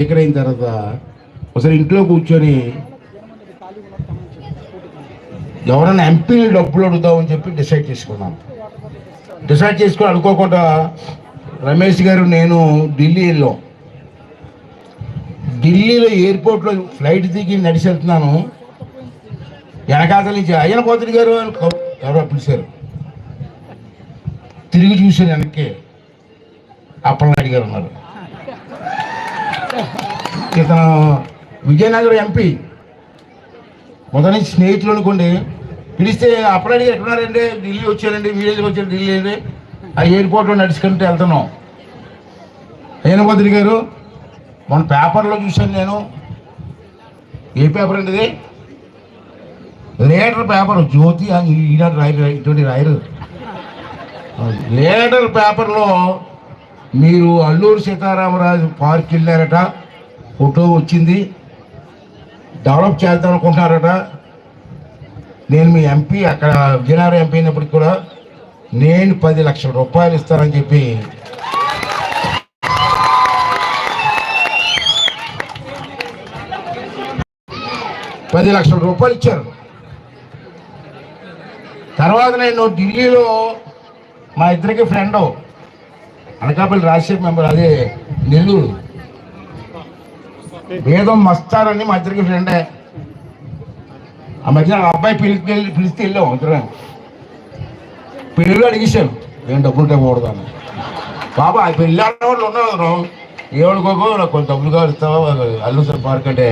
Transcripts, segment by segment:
ఎక్కడైన తర్వాత ఒకసారి ఇంట్లో కూర్చొని ఎవరైనా ఎంపీని డబ్బులు అడుగుదామని చెప్పి డిసైడ్ చేసుకున్నాం. డిసైడ్ చేసుకుని అనుకోకుండా రమేష్ గారు నేను ఢిల్లీ వెళ్ళాం ఢిల్లీలో ఎయిర్పోర్ట్లో ఫ్లైట్ దిగి నడిచి వెళ్తున్నాను. వెనకాతల నుంచి అయ్యన కోతరి గారు అని ఎవరో పిలిచారు. తిరిగి చూశాను వెనక్కి. అప్పలనాయుడు గారు ఉన్నారు. ఇతను విజయనగరం ఎంపీ. మొదటి నుంచి స్నేహితులు అనుకోండి పిలిస్తే అప్పలనాయుడు ఎక్కడున్నారండి? ఢిల్లీ వచ్చారండి వీడియోకి వచ్చారు ఢిల్లీ అండి. ఆ ఎయిర్పోర్ట్లో నడుచుకుంటూ వెళ్తున్నాం. అయ్యన గారు మొన్న పేపర్లో చూశాను నేను. ఏ పేపర్ అండి ఇది? లీడర్ పేపర్ జ్యోతి అని ఈనాడు రాయరు ఇటువంటి రాయరు. లీడర్ పేపర్లో మీరు అల్లూరు సీతారామరాజు పార్క్ వెళ్ళారట. ఫోటో వచ్చింది. డెవలప్ చేద్దాం అనుకుంటున్నారట నేను మీ ఎంపీ అక్కడ విజయనగరం ఎంపీ అయినప్పటికి కూడా నేను పది లక్షల రూపాయలు ఇస్తానని చెప్పి పది లక్షల రూపాయలు ఇచ్చారు. తర్వాత నేను ఢిల్లీలో మా ఇద్దరికి ఫ్రెండ్ అనకాపల్లి రాజశేఖర్ మెంబర్ అదే నెల్లూరు. ఏదో మస్తారని మా ఇద్దరికి ఫ్రెండే. ఆ మధ్య ఆ అబ్బాయి పిలిచి వెళ్ళి పిలిస్తే వెళ్ళాం ఇద్దరం పెళ్ళిలో అడిగేశాను ఏం డబ్బులు ఇవ్వకూడదు అని బాబా ఆ పెళ్ళి అన్న ఉన్నాడు ఉన్నారు నాకు కొంత డబ్బులు కావాలి ఇస్తావా అల్లు సార్ పార్క్ అంటే.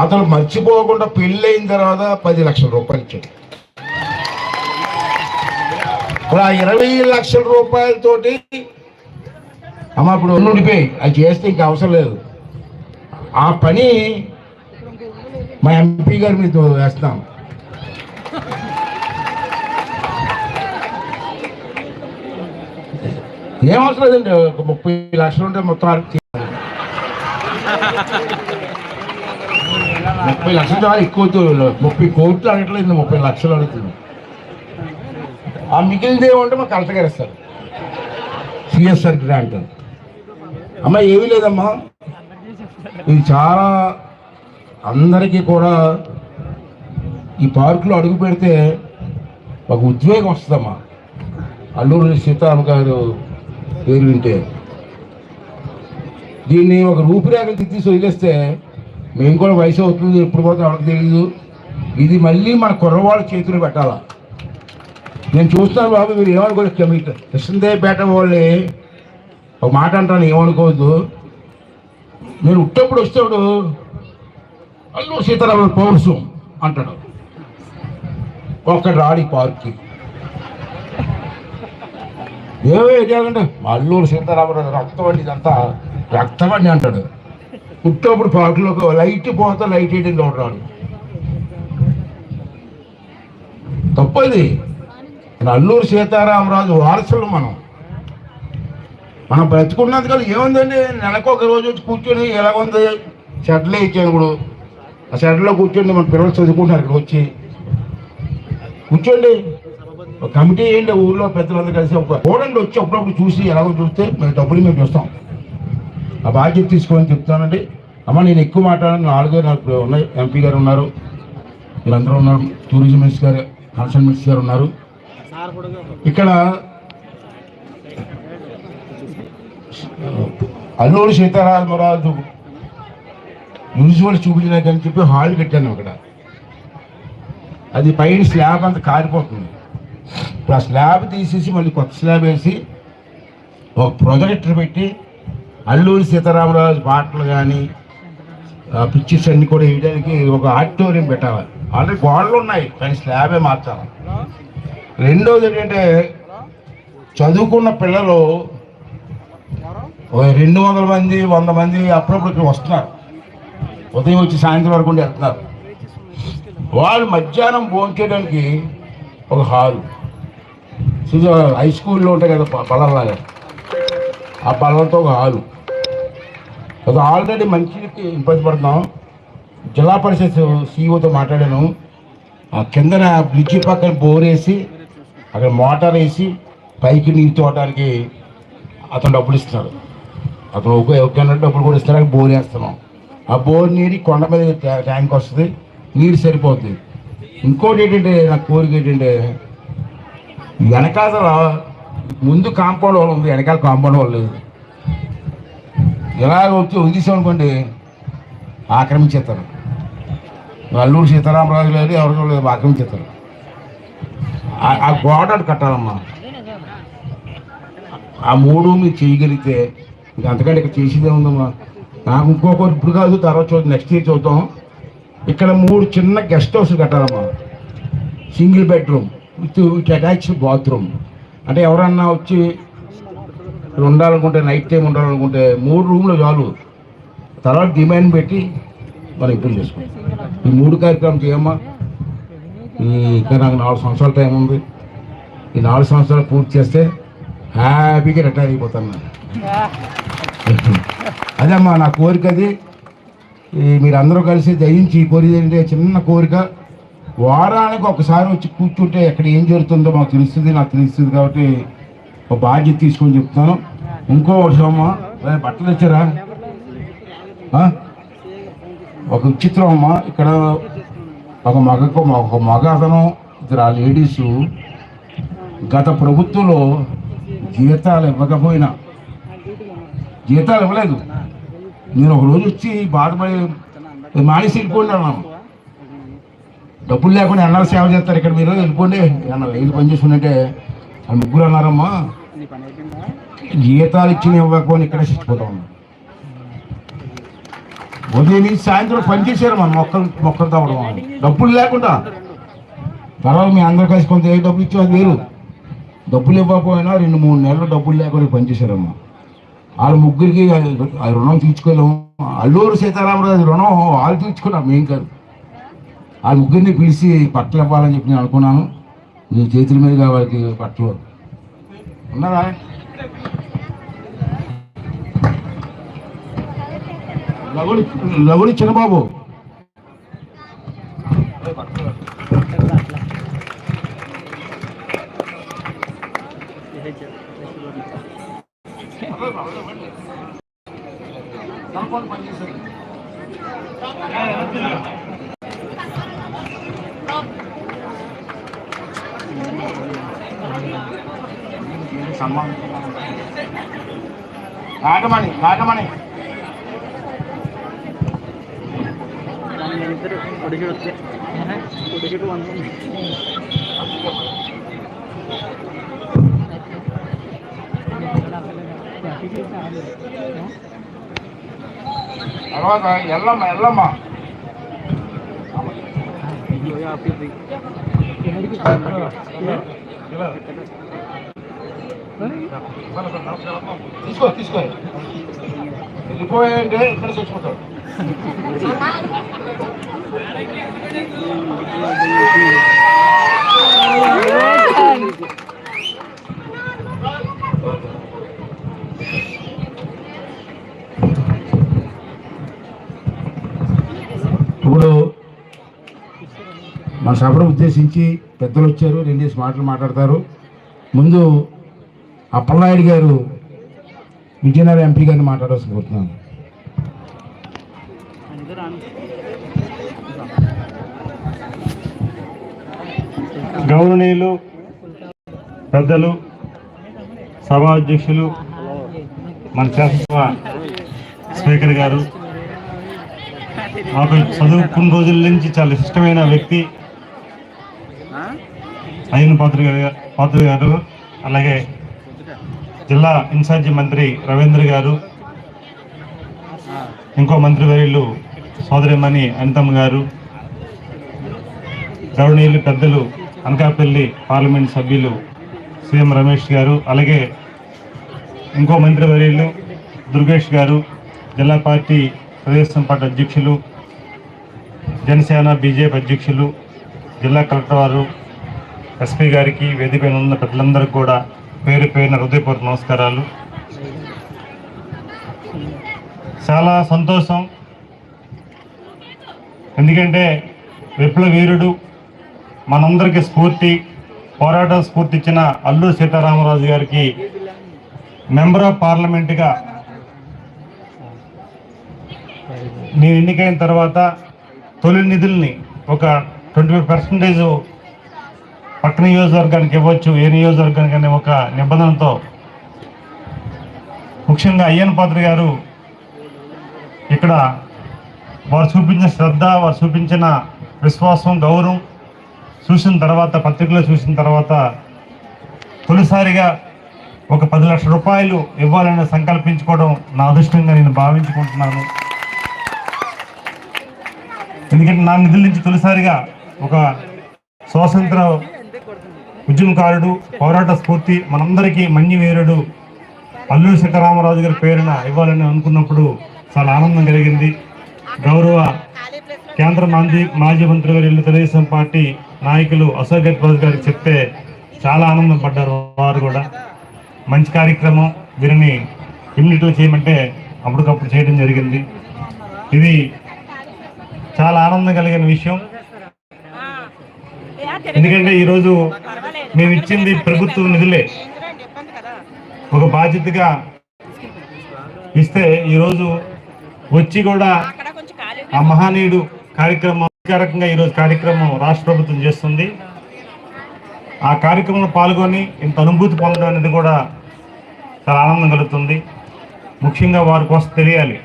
అతను మర్చిపోకుండా పెళ్ళి అయిన తర్వాత పది లక్షల రూపాయలు ఇచ్చాడు. ఇప్పుడు ఆ ఇరవై లక్షల రూపాయలతోటి అమ్మ ఇప్పుడు ఉండిపోయి అది చేస్తే ఇంకా అవసరం లేదు. ఆ పని మా ఎంపీ గారు మీతో వేస్తాం ఏం అవసరం లేదండి ఒక ముప్పై లక్షలు ఉంటే మొత్తం అరకు ముప్పై లక్షలు చాలా ఎక్కువ అవుతుంది. ముప్పై కోట్లు అడగట్లేదు ముప్పై లక్షలు అడుగుతుంది. ఆ మిగిలింది ఏమంటే మాకు కలెక్టర్ గారు ఇస్తారు. CSR grant. అమ్మ ఏమీ లేదమ్మా. ఇది చాలా అందరికీ కూడా ఈ పార్కులో అడుగు పెడితే ఒక ఉద్వేగం వస్తుందమ్మా. అల్లూరి సీతారామ గారు పేరు వింటే. దీన్ని ఒక రూపురేఖలు తీసి వదిలేస్తే మేము కూడా వయసు అవుతుంది ఎప్పుడు పోతే వాళ్ళకి తెలియదు ఇది మళ్ళీ మన కుర్రవాళ్ళ చేతులు పెట్టాలా? నేను చూస్తున్నాను బాబు మీరు ఏమనుకోలేదు కృష్ణదేవ్ పేట వాళ్ళే ఒక మాట అంటాను ఏమనుకోవద్దు. నేను ఉట్టప్పుడు వచ్చేప్పుడు అల్లు సీతారామ పౌరుషం అంటాడు. ఒక్కడు రాడి పార్క్కి ఏమో ఏరియాలంటే అల్లూరు సీతారామరాజు రక్తం అండి ఇదంతా రక్తం అండి అంటాడు. పుట్టప్పుడు పార్కులోకి లైట్ పోతే లైట్ వేయడం రాడు. తప్పది. అల్లూరు సీతారామరాజు వారసులు మనం. మనం బ్రతుకున్నది కదా ఏముందండి? నెలకు ఒక రోజు వచ్చి కూర్చొని ఎలాగుంది? షెడ్లే ఇచ్చాను ఇప్పుడు. ఆ షెడ్లో కూర్చోండి మన పిల్లలు చదువుకుంటున్నారు ఇక్కడ వచ్చి. కూర్చోండి. ఒక కమిటీ ఏంటి ఊర్లో పెద్దలందరూ కలిసి ఒక చూడండి వచ్చి అప్పుడప్పుడు చూసి ఎలాగో చూస్తే మేము డబ్బులు మేము చూస్తాం. ఆ బాధ్యత తీసుకోమని చెప్తానండి అమ్మ నేను ఎక్కువ మాట్లాడాను. నాలుగే నాకు ఉన్నాయి. ఎంపీ గారు ఉన్నారు. వీళ్ళందరూ ఉన్నారు. టూరిజం మినిస్టర్ గారు కన్సర్న్ మినిస్టర్ గారు ఉన్నారు. ఇక్కడ అల్లూరు సీతారామరాజు మున్సిపల్ చూపించడానికి అని చెప్పి హాల్ కట్టాను అక్కడ. అది పైన స్లాబ్ అంతా కారిపోతుంది. ఇప్పుడు ఆ స్లాబ్ తీసేసి మళ్ళీ కొత్త స్లాబ్ వేసి ఒక ప్రొజెక్టర్ పెట్టి అల్లూరి సీతారామరాజు పాటలు కానీ పిక్చర్స్ అన్ని కూడా వేయడానికి ఒక ఆడిటోరియం పెట్టాలి. ఆల్రెడీ గోడలు ఉన్నాయి కానీ స్లాబే మార్చాలి. రెండోది ఏంటంటే చదువుకున్న పిల్లలు రెండు వందల మంది వంద మంది అప్పుడప్పుడు ఇక్కడ వస్తున్నారు. ఉదయం వచ్చి సాయంత్రం వరకు ఉండి వెళ్తున్నారు. వాళ్ళు మధ్యాహ్నం భోంచేయడానికి ఒక హాలు. హై స్కూల్లో ఉంటాయి కదా ప- పళ్ళలాగా ఆ పళ్ళతో ఒక హాలు. ఒక ఆల్రెడీ మంచికి ఇబ్బంది పడుతున్నాం. జిల్లా పరిషత్ సీఈఓతో మాట్లాడాను. ఆ కిందన బ్రిడ్జి పక్కన బోర్ వేసి అక్కడ మోటార్ వేసి పైకి నీరు తోడడానికి అతను డబ్బులు ఇస్తున్నాడు అతను ఒక ఎవరికైనా డబ్బులు కూడా ఇస్తారు? బోర్ వేస్తున్నాం. ఆ బోర్ నీరు కొండ మీద ట్యాంక్ వస్తుంది. నీరు సరిపోతుంది ఇంకోటి ఏంటంటే నా కోరిక ఏంటంటే వెనకాల ముందు కాంపౌండ్ వాళ్ళు ఉంది వెనకాల కాంపౌండ్ వాళ్ళు లేదు. ఇలాగ వచ్చి వదిలేసాం అనుకోండి ఆక్రమించేస్తారు. అల్లూరు సీతారామరాజు లేదు ఎవరికో లేదు ఆక్రమించేస్తారు. ఆ- ఆ గోడ అటు కట్టాలమ్మా. ఆ మూడు మీరు చేయగలిగితే ఇంకా అంతకంటే ఇక్కడ చేసేదే ఉందమ్మా నాకు ఇంకొకరు ఇప్పుడు కాదు తర్వాత చూద్దాం నెక్స్ట్ ఇయర్ చూద్దాం. ఇక్కడ మూడు చిన్న guest house కట్టాలమ్మా. Single bedroom with with attached bathroom అంటే ఎవరన్నా వచ్చి ఉండాలనుకుంటే నైట్ టైం ఉండాలనుకుంటే మూడు రూమ్లు చాలు. తర్వాత డిమాండ్ పెట్టి మనం ఇప్పుడు చేసుకుంటాం. ఈ మూడు కార్యక్రమం చేయమ్మా. ఇంకా నాకు నాలుగు సంవత్సరాల టైం ఉంది. ఈ నాలుగు సంవత్సరాలు పూర్తి చేస్తే హ్యాపీగా రిటైర్ అయిపోతాను. నేను అదమ్మా నా కోరిక అది. మీరు అందరూ కలిసి దయించి ఈ కోరిక ఏంటంటే చిన్న కోరిక. వారానికి ఒకసారి వచ్చి కూర్చుంటే ఎక్కడ ఏం జరుగుతుందో మాకు తెలుస్తుంది నాకు తెలుస్తుంది కాబట్టి ఒక బాధ్యత తీసుకొని చెప్తాను. ఇంకో విషయం అమ్మా బట్టలు ఇచ్చారా ఒక విచిత్రం అమ్మా ఇక్కడ ఒక మగకు ఒక మగ అతను ఇద్దరు ఆ లేడీసు గత ప్రభుత్వంలో జీతాలు ఇవ్వకపోయినా జీతాలు ఇవ్వలేదు. నేను ఒక రోజు వచ్చి బాధపడి మానేసి వెళ్ళిపోండి అన్నాను డబ్బులు లేకుండా ఎన్నాళ్ళు సేవ చేస్తారు ఇక్కడ మీరు. వెళ్ళిపోండి. అన్న వెళ్ళి పని చేసుకుంటే ఆ ముగ్గురు అన్నారమ్మా. జీతాలు ఇచ్చిన ఇవ్వకపోని ఇక్కడే చచ్చిపోతా ఉన్నాం. ఉదయం నుంచి సాయంత్రం పని చేశారు మన మొక్కలు మొక్కలు తవ్వడం అని. డబ్బులు లేకుండా. తర్వాత మీ అందరు కలిసి కొంత ఏ డబ్బులు ఇచ్చో అది వేరు. డబ్బులు ఇవ్వకపోయినా రెండు మూడు నెలలు డబ్బులు లేకుండా పనిచేశారమ్మా వాళ్ళ ముగ్గురికి ఆ- రుణం తీర్చుకోలేము. అల్లూరు సీతారామరాజు రుణం వాళ్ళు తీర్చుకున్నాం మేం కాదు. ఆ ముగ్గురిని పిలిచి పట్టలు ఇవ్వాలని చెప్పి నేను అనుకున్నాను. నీ చేతుల మీదుగా వాళ్ళకి పట్టలు ఉన్నారా లగుడి లగుడి చిన్నబాబు. నాటమణి నాటమణి ఇద్దరు కొడుకుడు వస్తే కొడుకుడు వంద తర్వాత ఎల్లమ్మ ఎల్లమ్మ. తీసుకో తీసుకో. వెళ్ళిపోయాయంటే ఇక్కడ చచ్చిపోతాడు. ఇప్పుడు మన సభను ఉద్దేశించి పెద్దలు వచ్చారు రెండేసి మాటలు మాట్లాడతారు. ముందు అప్పలనాయుడు గారు విజయనగరం ఎంపీ గారిని మాట్లాడాల్సి కోరుతున్నాను. గౌరవనీయులు పెద్దలు సభా అధ్యక్షులు మన శాసనసభ స్పీకర్ గారు నాకు చదువుకున్న రోజుల నుంచి చాలా ఇష్టమైన వ్యక్తి. అయిన పాత్ర గారు పాత్ర గారు అలాగే జిల్లా ఇన్ఛార్జి మంత్రి రవీంద్ర గారు ఇంకో మంత్రి వర్యులు సోదరిమణి అనితమ్మ గారు గౌరవనీయులు పెద్దలు అనకాపల్లి పార్లమెంట్ సభ్యులు సీఎం రమేష్ గారు అలాగే ఇంకో మంత్రి వర్యులు దుర్గేష్ గారు జిల్లా పార్టీ ప్రదేశం పార్టీ అధ్యక్షులు జనసేన బీజేపీ అధ్యక్షులు జిల్లా కలెక్టర్ వారు ఎస్పీ గారికి వేదిక ఉన్న ప్రజలందరికీ కూడా పేరు పేరున హృదయపూర్వక నమస్కారాలు. చాలా సంతోషం. ఎందుకంటే విప్లవీరుడు మనందరికీ స్ఫూర్తి పోరాటం స్ఫూర్తి ఇచ్చిన అల్లూరు సీతారామరాజు గారికి మెంబర్ ఆఫ్ పార్లమెంట్గా నేను ఎన్నికైన తర్వాత తొలి నిధుల్ని ఒక ట్వంటీ ఫైవ్ పర్సెంటేజ్ పక్క నియోజకవర్గానికి ఇవ్వచ్చు ఏ నియోజకవర్గానికి అనే ఒక నిబంధనతో ముఖ్యంగా అయ్యన్ పాత్ర గారు ఇక్కడ వారు చూపించిన శ్రద్ధ వారు చూపించిన విశ్వాసం గౌరవం చూసిన తర్వాత పత్రికలో చూసిన తర్వాత తొలిసారిగా ఒక పది లక్షల రూపాయలు ఇవ్వాలని సంకల్పించుకోవడం నా అదృష్టంగా నేను భావించుకుంటున్నాను. ఎందుకంటే నా నిధుల నుంచి తొలిసారిగా ఒక స్వాతంత్ర ఉద్యమకారుడు పోరాట స్ఫూర్తి మనందరికీ మన్య వీరుడు అల్లూరి సీతారామరాజు గారి పేరున ఇవ్వాలని అనుకున్నప్పుడు చాలా ఆనందం కలిగింది. గౌరవ కేంద్ర మాజీ మాజీ మంత్రి గారు తెలుగుదేశం పార్టీ నాయకులు అశోక్ గెహ్లోట్ గారికి చెప్తే చాలా ఆనందం పడ్డారు వారు కూడా. మంచి కార్యక్రమం దీనిని ఇమ్యూనిటీ చేయమంటే అప్పటికప్పుడు చేయడం జరిగింది. ఇది చాలా ఆనందం కలిగిన విషయం. ఎందుకంటే ఈరోజు మేము ఇచ్చింది ప్రభుత్వ నిధులే. ఒక బాధ్యతగా ఇస్తే ఈరోజు వచ్చి కూడా ఆ మహానీయుడు కార్యక్రమం అధికారికంగా ఈరోజు కార్యక్రమం రాష్ట్ర ప్రభుత్వం చేస్తుంది. ఆ కార్యక్రమంలో పాల్గొని ఇంత అనుభూతి పొందడం అనేది కూడా చాలా ఆనందం కలుగుతుంది. ముఖ్యంగా వారి కోసం తెలియాలి.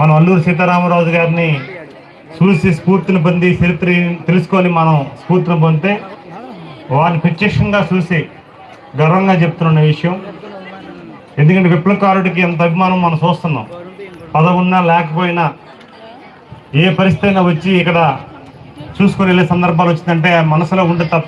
మనం అల్లూరు సీతారామరాజు గారిని చూసి స్ఫూర్తిని పొంది చరిత్ర తెలుసుకొని మనం స్ఫూర్తిని పొందితే వారిని ప్రత్యక్షంగా చూసి గర్వంగా చెప్తున్న విషయం. ఎందుకంటే విప్లవకారుడికి ఎంత అభిమానం మనం చూస్తున్నాం. పదవున్నా లేకపోయినా ఏ పరిస్థితి అయినా వచ్చి ఇక్కడ చూసుకొని వెళ్ళే సందర్భాలు వచ్చిందంటే మనసులో ఉంటే తప్ప